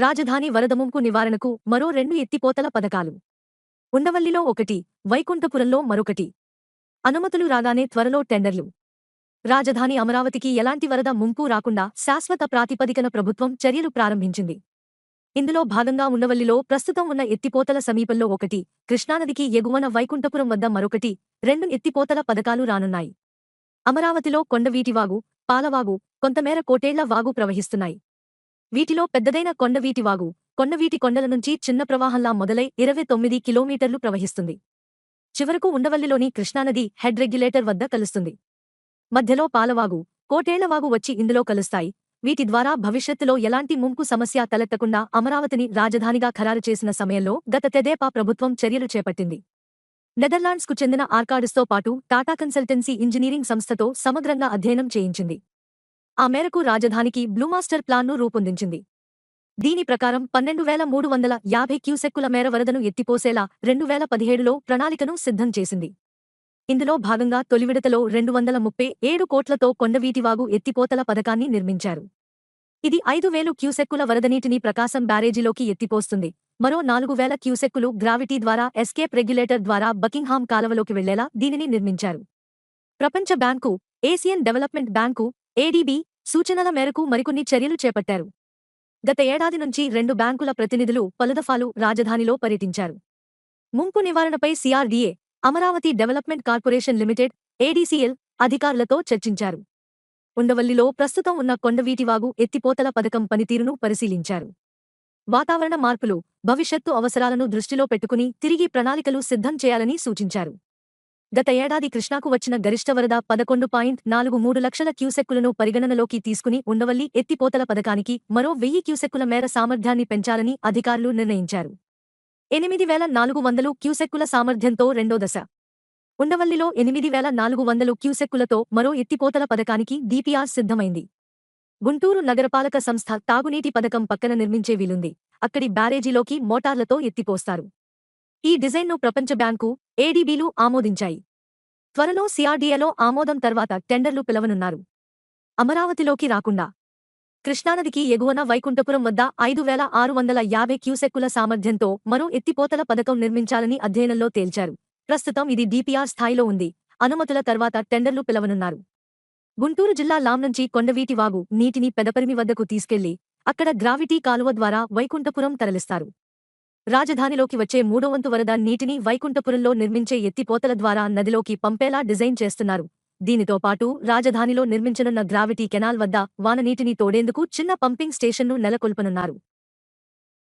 రాజధాని వరద ముంపు నివారణకు మరో రెండు ఎత్తిపోతల పథకాలు. ఉండవల్లిలో ఒకటి వైకుంఠపురంలో మరొకటి. అనుమతులు రాగానే త్వరలో టెండర్లు. రాజధాని అమరావతికి ఎలాంటి వరద ముంపు రాకుండా శాశ్వత ప్రాతిపదికన ప్రభుత్వం చర్యలు ప్రారంభించింది. ఇందులో భాగంగా ఉండవల్లిలో ప్రస్తుతం ఉన్న ఎత్తిపోతల సమీపంలో ఒకటి కృష్ణానదికి ఎగువన వైకుంఠపురం వద్ద మరొకటి రెండు ఎత్తిపోతల పథకాలు రానున్నాయి. అమరావతిలో కొండవీటివాగు పాలవాగు కొంతమేర కోటేళ్ళ వాగు ప్రవహిస్తున్నాయి. వీటిలో పెద్దదైన కొండవీటి వాగు. కొండవీటి కొండల నుంచి చిన్న ప్రవాహంలా మొదలై ఇరవై తొమ్మిది కిలోమీటర్లు ప్రవహిస్తుంది. చివరకు ఉండవల్లిలోని కృష్ణానది హెడ్ రెగ్యులేటర్ వద్ద కలుస్తుంది. మధ్యలో పాలవాగు కోటేళ్ళవాగు వచ్చి ఇందులో కలుస్తాయి. వీటి ద్వారా భవిష్యత్తులో ఎలాంటి ముంపు సమస్య తలెత్తకుండా అమరావతిని రాజధానిగా ఖరారు చేసిన సమయంలో గత తెదేపా ప్రభుత్వం చర్యలు చేపట్టింది. నెదర్లాండ్స్కు చెందిన ఆర్కాడుస్తో పాటు టాటా కన్సల్టెన్సీ ఇంజనీరింగ్ సంస్థతో సమగ్రంగా అధ్యయనం చేయించింది. ఆ మేరకు రాజధానికి బ్లూమాస్టర్ ప్లాన్ను రూపొందించింది. దీని ప్రకారం పన్నెండు వేల మూడు వందల యాభై క్యూసెక్కుల మేర వరదను ఎత్తిపోసేలా రెండు వేల పదిహేడులో ప్రణాళికను సిద్ధం చేసింది. ఇందులో భాగంగా తొలి విడతలో రెండు వందల ముప్పై ఏడు కోట్లతో కొండవీటివాగు ఎత్తిపోతల పథకాన్ని నిర్మించారు. ఇది ఐదు వేలు క్యూసెక్కుల వరదనీటిని ప్రకాశం బ్యారేజీలోకి ఎత్తిపోస్తుంది. మరో నాలుగు వేల క్యూసెక్కులు గ్రావిటీ ద్వారా ఎస్కేప్ రెగ్యులేటర్ ద్వారా బకింగ్హామ్ కాలవలోకి వెళ్ళేలా దీనిని నిర్మించారు. ప్రపంచ bank Asian development bank ADB సూచనల మేరకు మరికొన్ని చర్యలు చేపట్టారు. గత ఏడాది నుంచి రెండు బ్యాంకుల ప్రతినిధులు పలుదఫాలు రాజధానిలో పర్యటించారు. ముంపు నివారణపై CRDA Amaravati development corporation limited ADCL అధికారులతో చర్చించారు. ఉండవల్లిలో ప్రస్తుతం ఉన్న కొండవీటివాగు ఎత్తిపోతల పథకం పనితీరును పరిశీలించారు. వాతావరణ మార్పులు భవిష్యత్తు అవసరాలను దృష్టిలో పెట్టుకుని తిరిగి ప్రణాళికలు సిద్ధం చేయాలని సూచించారు. గత ఏడాది కృష్ణాకు వచ్చిన గరిష్ట వరద పదకొండు పాయింట్ నాలుగు మూడు లక్షల క్యూసెక్కులను పరిగణనలోకి తీసుకుని ఉండవల్లి ఎత్తిపోతల పథకానికి మరో వెయ్యి క్యూసెక్కుల మేర సామర్థ్యాన్ని పెంచాలని అధికారులు నిర్ణయించారు. ఎనిమిది వేల నాలుగు వందలు క్యూసెక్కుల సామర్థ్యంతో రెండో దశ. ఉండవల్లిలో ఎనిమిది వేల నాలుగు వందలు క్యూసెక్కులతో మరో ఎత్తిపోతల పథకానికి డిపిఆర్ సిద్ధమైంది. గుంటూరు నగరపాలక సంస్థ తాగునీటి పథకం పక్కన నిర్మించే వీలుంది. అక్కడి బ్యారేజీలోకి మోటార్లతో ఎత్తిపోస్తారు. ఈ డిజైన్ను ప్రపంచ బ్యాంకు ఏడీబీలు ఆమోదించాయి. త్వరలో సిఆర్డీఏలో ఆమోదం తర్వాత టెండర్లు పిలవనున్నారు. అమరావతిలోకి రాకుండా. కృష్ణానదికి ఎగువన వైకుంఠపురం వద్ద ఐదు వేల ఆరు వందల యాభై క్యూసెక్కుల సామర్థ్యంతో మరో ఎత్తిపోతల పథకం నిర్మించాలని అధ్యయనంలో తేల్చారు. ప్రస్తుతం ఇది డిపిఆర్ స్థాయిలో ఉంది. అనుమతుల తర్వాత టెండర్లు పిలవనున్నారు. గుంటూరు జిల్లా లాం నుంచి కొండవీటి వాగు నీటిని పెదపరిమి వద్దకు తీసుకెళ్ళి అక్కడ గ్రావిటీ కాలువ ద్వారా వైకుంఠపురం తరలిస్తారు. రాజధానిలోకి వచ్చే మూడోవంతు వరద నీటిని వైకుంఠపురంలో నిర్మించే ఎత్తిపోతల ద్వారా నదిలోకి పంపేలా డిజైన్ చేస్తున్నారు. దీనితో పాటు రాజధానిలో నిర్మించనున్న గ్రావిటీ కెనాల్ వద్ద వాననీటిని తోడేందుకు చిన్న పంపింగ్ స్టేషన్ను నెలకొల్పనున్నారు.